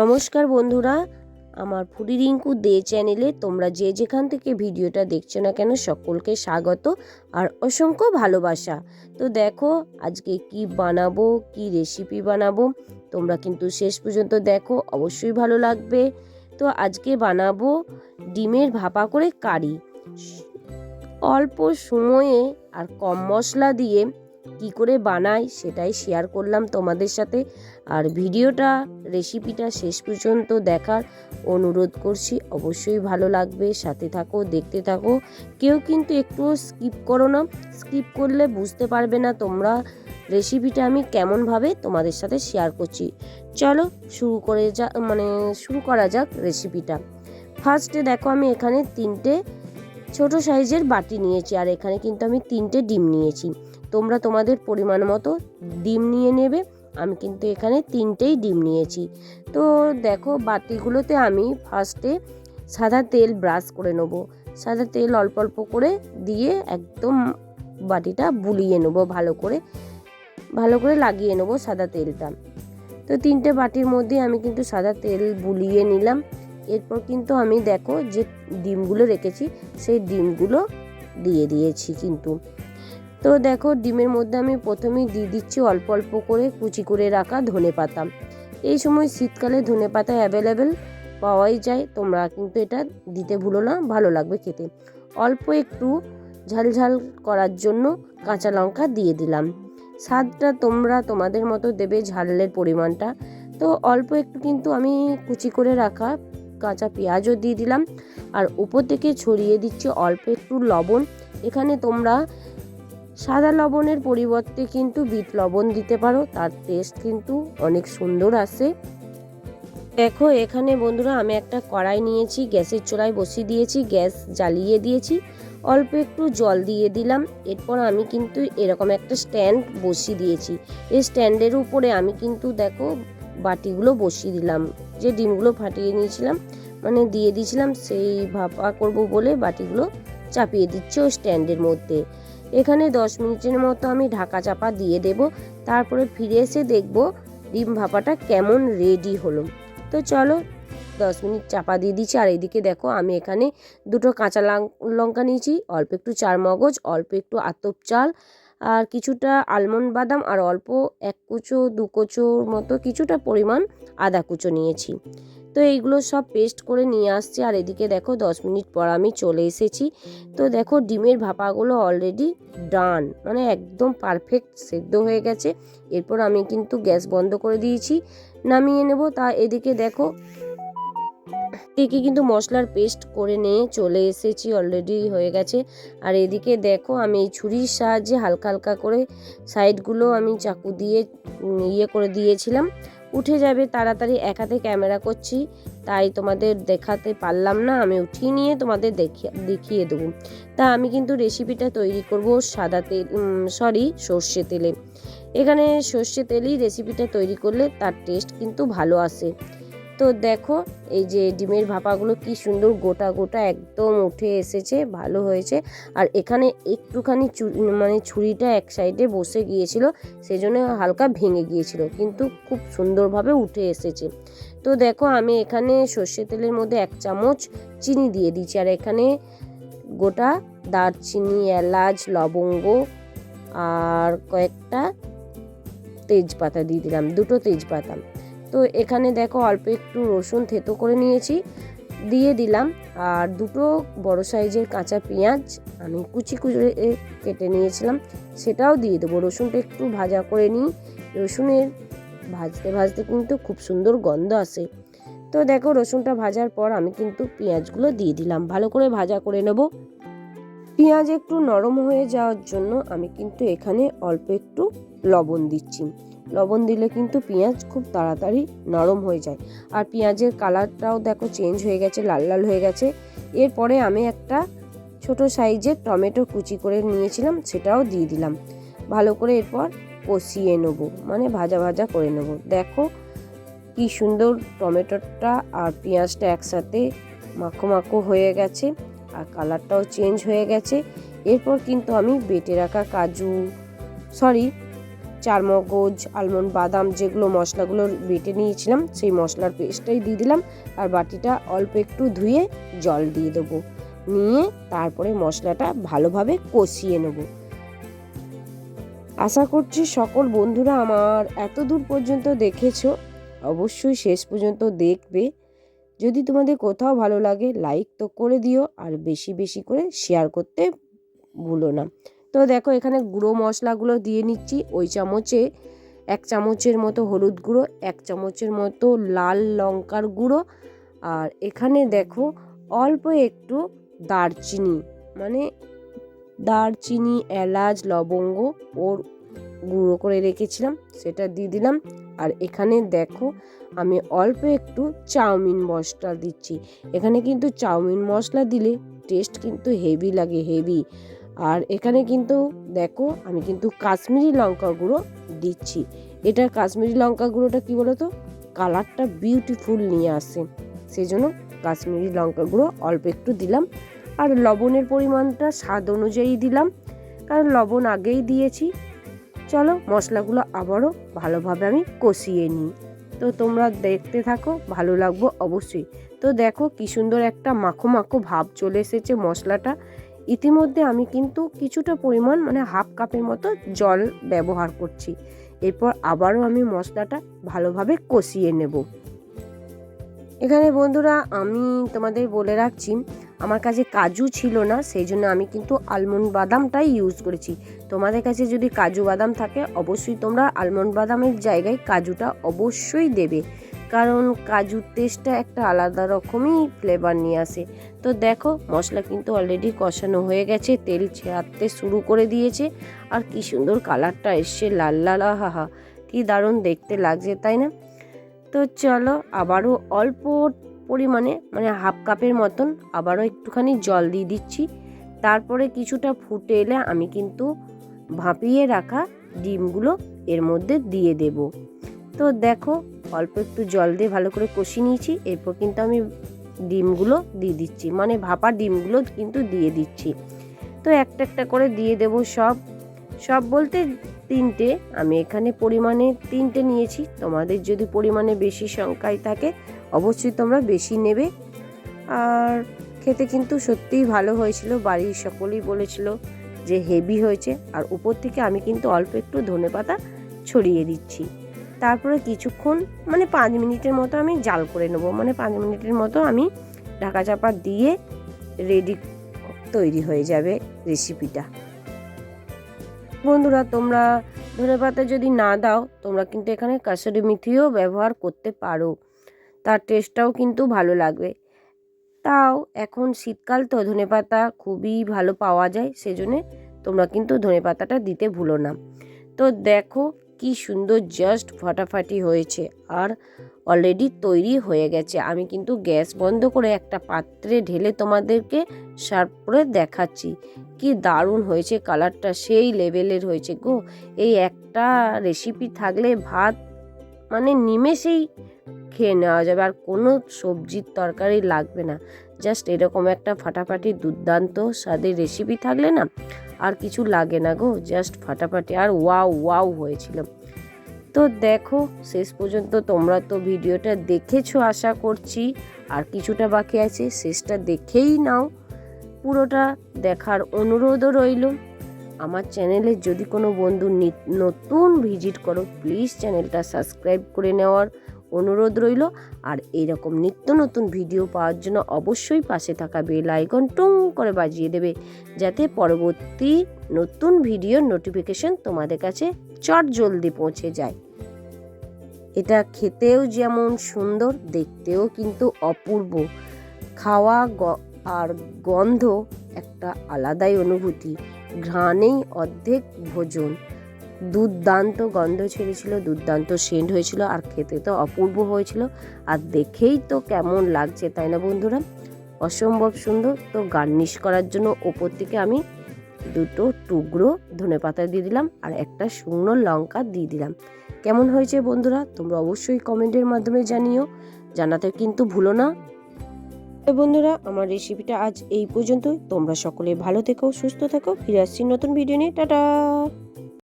নমস্কার বন্ধুরা, আমার ফুডি রিঙ্কু দে চ্যানেলে তোমরা যে যেখান থেকে ভিডিওটা দেখছ না কেন, সকলকে স্বাগত আর অসংখ্য ভালোবাসা। তো দেখো, আজকে কি বানাবো, কি রেসিপি বানাবো, তোমরা কিন্তু শেষ পর্যন্ত দেখো, অবশ্যই ভালো লাগবে। তো আজকে বানাবো ডিমের ভাপা করে কারি। অল্প সময়ে আর কম মশলা দিয়ে কি করে বানাই সেটাই শেয়ার করলাম তোমাদের সাথে। আর ভিডিওটা রেসিপিটা শেষ পর্যন্ত দেখার অনুরোধ করছি। অবশ্যই ভালো লাগবে, সাথে থাকো, দেখতে থাকো। কেউ কিন্তু একটুও স্কিপ করো না। স্কিপ করলে বুঝতে পারবে না তোমরা রেসিপিটা আমি কেমনভাবে তোমাদের সাথে শেয়ার করছি। চলো শুরু করে যা মানে শুরু করা যাক রেসিপিটা ফার্স্টে দেখো আমি এখানে তিনটে ছোট সাইজের বাটি নিয়েছি। আর এখানে কিন্তু আমি তিনটে ডিম নিয়েছি। তোমরা তোমাদের পরিমাণ মতো ডিম নিয়ে নেবে। আমি কিন্তু এখানে তিনটেই ডিম নিয়েছি। তো দেখো, বাটিগুলোতে আমি ফার্স্টে সাদা তেল ব্রাশ করে নেব। সাদা তেল অল্প অল্প করে দিয়ে একদম বাটিটা বুলিয়ে নেব ভালো করে। ভালো করে লাগিয়ে নেব সাদা তেলটা। তো তিনটে বাটির মধ্যে আমি কিন্তু সাদা তেল বুলিয়ে নিলাম। এরপর কিন্তু আমি দেখো যে ডিমগুলো রেখেছি, সেই ডিমগুলো দিয়ে দিয়েছি কিন্তু। তো দেখো, ডিমের মধ্যে আমি প্রথমেই দিয়ে দিচ্ছি অল্প অল্প করে কুচি করে রাখা ধনে পাতা। এই সময় শীতকালে ধনে পাতা অ্যাভেলেবেল পাওয়াই যায়, তোমরা কিন্তু এটা দিতে ভুলো না, ভালো লাগবে খেতে। অল্প একটু ঝালঝাল করার জন্য কাঁচা লঙ্কা দিয়ে দিলাম। স্বাদটা তোমরা তোমাদের মতো দেবে ঝালের পরিমাণটা। তো অল্প একটু কিন্তু আমি কুচি করে রাখা কাঁচা পেঁয়াজও দিয়ে দিলাম। আর উপর থেকে ছড়িয়ে দিচ্ছি অল্প একটু লবণ। এখানে তোমরা সাদা লবণের পরিবর্তে কিন্তু বিট লবণ দিতে পারো, তার টেস্ট কিন্তু অনেক সুন্দর আসে দেখো, এখানে বন্ধুরা আমি একটা কড়াই নিয়েছি, গ্যাসের চড়াই বসিয়ে দিয়েছি, গ্যাস জ্বালিয়ে দিয়েছি, অল্প একটু জল দিয়ে দিলাম, এরপর আমি কিন্তু এরকম একটা স্ট্যান্ড বসিয়ে দিয়েছি। এই স্ট্যান্ডের উপরে আমি কিন্তু দেখো বাটিগুলো বসিয়ে দিলাম, যে ডিমগুলো ফাটিয়ে নিয়েছিলাম মানে দিয়ে দিয়েছিলাম, সেই ভাপা করব বলে বাটিগুলো চাপিয়ে দিচ্ছি ওই স্ট্যান্ডের মধ্যে। এখানে দশ মিনিটের মতো আমি ঢাকা চাপা দিয়ে দেব। তারপরে ফিরে এসে দেখব ডিম ভাপাটা কেমন রেডি হলো। তো চলো দশ মিনিট চাপা দিয়ে দিচ্ছি। আর এদিকে দেখো আমি এখানে দুটো কাঁচা লঙ্কা নিয়েছি, অল্প একটু চার মগজ, অল্প একটু আতপ চাল, আর কিছুটা আলমন্ড বাদাম, আর অল্প এক কুচো, দু কুচোর মতো কিছুটা পরিমাণ আদা কুচো নিয়েছি। তো এইগুলো সব পেস্ট করে নিয়ে আসছি। আর এদিকে দেখো দশ মিনিট পর আমি চলে এসেছি। তো দেখো ডিমের ভাপাগুলো অলরেডি ডান মানে একদম পারফেক্ট সেদ্ধ হয়ে গেছে। এরপর আমি কিন্তু গ্যাস বন্ধ করে দিয়েছি, নামিয়ে নেব। তা এদিকে দেখো এদিকে কিন্তু মশলার পেস্ট করে নিয়ে চলে এসেছি অলরেডি হয়ে গেছে। আর এদিকে দেখো আমি এই ছুরির সাহায্যে হালকা হালকা করে সাইডগুলো আমি চাকু দিয়ে ইয়ে করে দিয়েছিলাম। উঠে যাবে, তাড়াতাড়ি একাতে ক্যামেরা করছি। তাই তোমাদের দেখাতে পারলাম না, আমি উঠিয়ে নিয়ে তোমাদের দেখিয়ে দেখিয়ে দেবো। তা আমি কিন্তু রেসিপিটা তৈরি করব সাদা তেল সরি সর্ষে তেলে। এখানে সর্ষে তেলই রেসিপিটা তৈরি করলে তার টেস্ট কিন্তু ভালো আসে। তো দেখো, এই যে ডিমের ভাপাগুলো কি সুন্দর গোটা গোটা একদম উঠে এসেছে, ভালো হয়েছে। আর এখানে একটুখানি মানে ছুরিটা এক সাইডে বসে গিয়েছিল, সেজন্য হালকা ভেঙে গিয়েছিল, কিন্তু খুব সুন্দরভাবে উঠে এসেছে। তো দেখো, আমি এখানে সর্ষে তেলের মধ্যে এক চামচ চিনি দিয়ে দিচ্ছি, আর এখানে গোটা দারচিনি, এলাচ, লবঙ্গ আর কয়েকটা তেজপাতা দিয়ে দিলাম, দুটো তেজপাতা। তো এখানে দেখো অল্প একটু রসুন থেতো করে নিয়েছি, দিয়ে দিলাম। আর দুটো বড় সাইজের কাঁচা পেঁয়াজ আমি কুচি কুচি কেটে নিয়েছিলাম, সেটাও দিয়ে দেবো। রসুনটা একটু ভাজা করে নিই। রসুনের ভাজতে ভাজতে কিন্তু খুব সুন্দর গন্ধ আসে। তো দেখো রসুনটা ভাজার পর আমি কিন্তু পেঁয়াজগুলো দিয়ে দিলাম। ভালো করে ভাজা করে নেব। পেঁয়াজ একটু নরম হয়ে যাওয়ার জন্য আমি কিন্তু এখানে অল্প একটু লবণ দিচ্ছি। লবণ দিলে কিন্তু পেঁয়াজ খুব তাড়াতাড়ি নরম হয়ে যায়। আর পেঁয়াজের কালারটাও দেখো চেঞ্জ হয়ে গেছে, লাল লাল হয়ে গেছে। এরপরে আমি একটা ছোট সাইজের টমেটো কুচি করে নিয়েছিলাম, সেটাও দিয়ে দিলাম। ভালো করে এরপর কষিয়ে নেব মানে ভাজা ভাজা করে নেব। দেখো কি সুন্দর টমেটোটা আর পেঁয়াজটা একসাথে মাখো মাখো হয়ে গেছে, আর কালারটাও চেঞ্জ হয়ে গেছে। এরপর কিন্তু আমি বেটে রাখা কাজু সরি চারমগজ আলমন্ড বাদাম যেগুলো মশলাগুলো বেটে নিয়েছিলাম, সেই মশলার পেস্টটাই দিয়ে দিলাম। আর বাটিটা অল্প একটু ধুয়ে জল দিয়ে দেবো। নিয়ে তারপরে মশলাটা ভালোভাবে কষিয়ে নেব। আশা করছি সকল বন্ধুরা আমার এত দূর পর্যন্ত দেখেছ। অবশ্যই শেষ পর্যন্ত দেখবে। যদি তোমাদের কোথাও ভালো লাগে লাইক তো করে দিও। আর বেশি বেশি করে শেয়ার করতে ভুলো না। তো দেখো এখানে গুঁড়ো মশলাগুলো দিয়ে নিচ্ছি ওই চামচে এক চামচের মতো হলুদ গুঁড়ো, এক চামচের মতো লাল লঙ্কার গুঁড়ো আর এখানে দেখো অল্প একটু দারচিনি মানে দারচিনি, এলাচ, লবঙ্গ ওর গুঁড়ো করে রেখেছিলাম, সেটা দিয়ে দিলাম। আর এখানে দেখো আমি অল্প একটু চাউমিন মশলা দিচ্ছি। এখানে কিন্তু চাউমিন মশলা দিলে টেস্ট কিন্তু হেভি লাগে হেভি আর এখানে কিন্তু দেখো, আমি কিন্তু কাশ্মীরি লঙ্কা গুঁড়ো দিচ্ছি। এটা কাশ্মীরি লঙ্কা গুঁড়োটা কী বলো তো কালারটা বিউটিফুল নিয়ে আসে। সেই জন্য কাশ্মীরি লঙ্কা গুঁড়ো অল্প একটু দিলাম। আর লবণের পরিমাণটা স্বাদ অনুযায়ী দিলাম। কারণ লবণ আগেই দিয়েছি। চলো মশলাগুলো আবারও ভালোভাবে আমি কষিয়ে নিই। তো তোমরা দেখতে থাকো, ভালো লাগবো অবশ্যই। তো দেখো কি সুন্দর একটা মাখো মাখো ভাব চলে এসেছে মশলাটা। ইতিমধ্যে আমি কিন্তু কিছুটা পরিমাণ মানে হাফ কাপের মতো জল ব্যবহার করছি। এরপর আবারও আমি মশলাটা ভালোভাবে কষিয়ে নেব। এখানে বন্ধুরা, আমি তোমাদের বলে রাখছি, আমার কাছে কাজু ছিল না, সেই জন্য আমি কিন্তু আলমন্ড বাদামটাই ইউজ করেছি। তোমাদের কাছে যদি কাজু বাদাম থাকে, অবশ্যই তোমরা আলমন্ড বাদামের জায়গায় কাজুটা অবশ্যই দেবে। কারণ কাজুর টেস্টটা একটা আলাদা রকমই ফ্লেভার নিয়ে আসে। তো দেখো, মশলা কিন্তু অলরেডি কষানো হয়ে গেছে, তেল ছাড়তে শুরু করে দিয়েছে, আর কি সুন্দর কালারটা এসছে, লাল লাল হাহা কি দারুণ দেখতে লাগছে, তাই না? তো চলো, আবারও অল্প পরিমাণে মানে হাফ কাপের মতন আবারও একটুখানি জল দিয়ে দিচ্ছি। তারপরে কিছুটা ফুটে এলে আমি কিন্তু ভাপিয়ে রাখা ডিমগুলো এর মধ্যে দিয়ে দেব। তো দেখো অল্প একটু জল দিয়ে ভালো করে কষিয়ে নিয়েছি। এরপর কিন্তু আমি ডিমগুলো দিয়ে দিচ্ছি। মানে ভাপা ডিমগুলো কিন্তু দিয়ে দিচ্ছি। তো একটা একটা করে দিয়ে দেব সব। সব বলতে তিনটে। আমি এখানে পরিমাণে তিনটে নিয়েছি। তোমাদের যদি পরিমাণে বেশি সংখ্যায় থাকে, অবশ্যই তোমরা বেশি নেবে। আর খেতে কিন্তু সত্যিই ভালো হয়েছিল। বাড়ির সকলেই বলেছিল যে হেভি হয়েছে। আর উপর থেকে আমি কিন্তু অল্প একটু ধনে পাতা ছড়িয়ে দিচ্ছি। তারপরে কিছুক্ষণ মানে পাঁচ মিনিটের মতো আমি জাল করে নেব। মানে পাঁচ মিনিটের মতো আমি ঢাকা চাপা দিয়ে রেডি তৈরি হয়ে যাবে রেসিপিটা বন্ধুরা, তোমরা ধনে পাতা যদি না দাও, তোমরা কিন্তু এখানে কাসুরি মিথিও ব্যবহার করতে পারো। তার টেস্টটাও কিন্তু ভালো লাগবে। তাও এখন শীতকাল তো, ধনে পাতা খুবই ভালো পাওয়া যায়, সেজন্যে তোমরা কিন্তু ধনে পাতাটা দিতে ভুলো না। তো দেখো কি সুন্দর জাস্ট ফাটাফাটি হয়েছে। আর অলরেডি তৈরি হয়ে গেছে। আমি কিন্তু গ্যাস বন্ধ করে একটা পাত্রে ঢেলে তোমাদেরকে সার্ভ করে দেখাচ্ছি। কি দারুণ হয়েছে কালারটা সেই লেভেলের হয়েছে গো। এই একটা রেসিপি থাকলে ভাত মানে নিমেষেই খেয়ে নেওয়া যাবে। আর কোনো সবজির তরকারি লাগবে না। জাস্ট এরকম একটা ফাটাফাটি দুর্দান্ত স্বাদের রেসিপি থাকলে না আর কিছু লাগে না গো জাস্ট ফাটাফাটি। আর ওয়াও ওয়াও হয়েছিল। তো দেখো, শেষ পর্যন্ত তোমরা তো ভিডিওটা দেখেছ আশা করছি। আর কিছুটা বাকি আছে, শেষটা দেখেই নাও। পুরোটা দেখার অনুরোধও রইল। আমার চ্যানেলে যদি কোনো বন্ধু নতুন ভিজিট করো প্লিজ চ্যানেলটা সাবস্ক্রাইব করে নেওয়ার অনুরোধ রইল। আর এইরকম নিত্য নতুন ভিডিও পাওয়ার জন্য অবশ্যই পাশে থাকা বেল আইকন টুং করে বাজিয়ে দেবে, যাতে পরবর্তী নতুন ভিডিওর নোটিফিকেশন তোমাদের কাছে চট জলদি পৌঁছে যায়। এটা খেতেও যেমন সুন্দর, দেখতেও কিন্তু অপূর্ব। খাওয়া আর গন্ধ একটা আলাদাই অনুভূতি। ঘ্রাণেই অর্ধেক ভোজন। দুর্দান্ত গন্ধ ছেড়েছিল, দুর্দান্ত সেন্ট হয়েছিল, আর খেতে তো অপূর্ব হয়েছিল। আর দেখেই তো কেমন লাগছে, তাই না বন্ধুরা? অসম্ভব সুন্দর। তো গার্নিশ করার জন্য ওপর থেকে আমি দুটো টুকরো ধনে পাতা দিয়ে দিলাম, আর একটা শুকনো লঙ্কা দিয়ে দিলাম। কেমন হয়েছে বন্ধুরা? তোমরা অবশ্যই কমেন্টের মাধ্যমে জানিও। জানাতে কিন্তু ভুলো না। বন্ধুরা, আমার রেসিপিটা আজ এই পর্যন্তই। তোমরা সকলে ভালো থেকো, সুস্থ থেকো। ফিরে আসছি নতুন ভিডিও নিয়ে। টাটা!